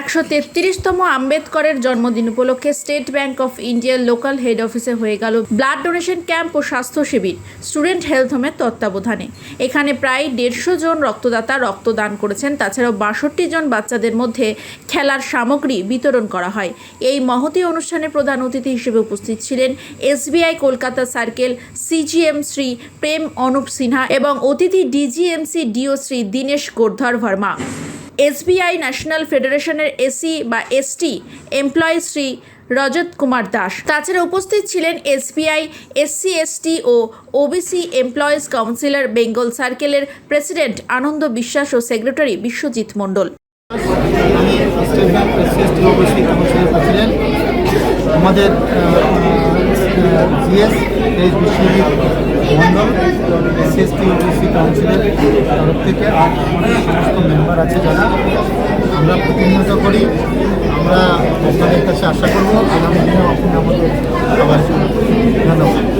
একশো তেত্রিশতম আম্বেদকরের জন্মদিন উপলক্ষে স্টেট ব্যাংক অফ ইন্ডিয়ার লোকাল হেড অফিসে হয়ে গেল ব্লাড ডোনেশন ক্যাম্প ও স্বাস্থ্য শিবির স্টুডেন্ট হেলথ হোমের তত্ত্বাবধানে। এখানে প্রায় দেড়শো জন রক্তদাতা রক্তদান করেছেন, তাছাড়াও বাষট্টি জন বাচ্চাদের মধ্যে খেলার সামগ্রী বিতরণ করা হয়। এই মহতি অনুষ্ঠানে প্রধান অতিথি হিসেবে উপস্থিত ছিলেন SBI Kolkata circle CGM Shri Prem Anup Sinha এবং অতিথি ডিজিএমসি deo Shri Dinesh Gordhar Verma. SBI national ফেডারেশনের এসি বা এসটি এমপ্লয়ি শ্রী রজত কুমার দাস। তাছাড়া উপস্থিত ছিলেন এসবিআই, এসসি, এসটি ও ওবিসি এমপ্লয়িজ কাউন্সিলর বেঙ্গল সার্কেলের প্রেসিডেন্ট আনন্দ বিশ্বাস ও সেক্রেটারি বিশ্বজিৎ মণ্ডল। আমাদের এই বিশ্বজিৎ কাউন্সিলের তরফ থেকে আর আমাদের সমস্ত মেম্বার আছে যারা, আমরা প্রতিনিয়ত করি। আমরা আপনাদের কাছে আশা করব, আগামী দিনে আপনি আমাদের আবার ধন্যবাদ।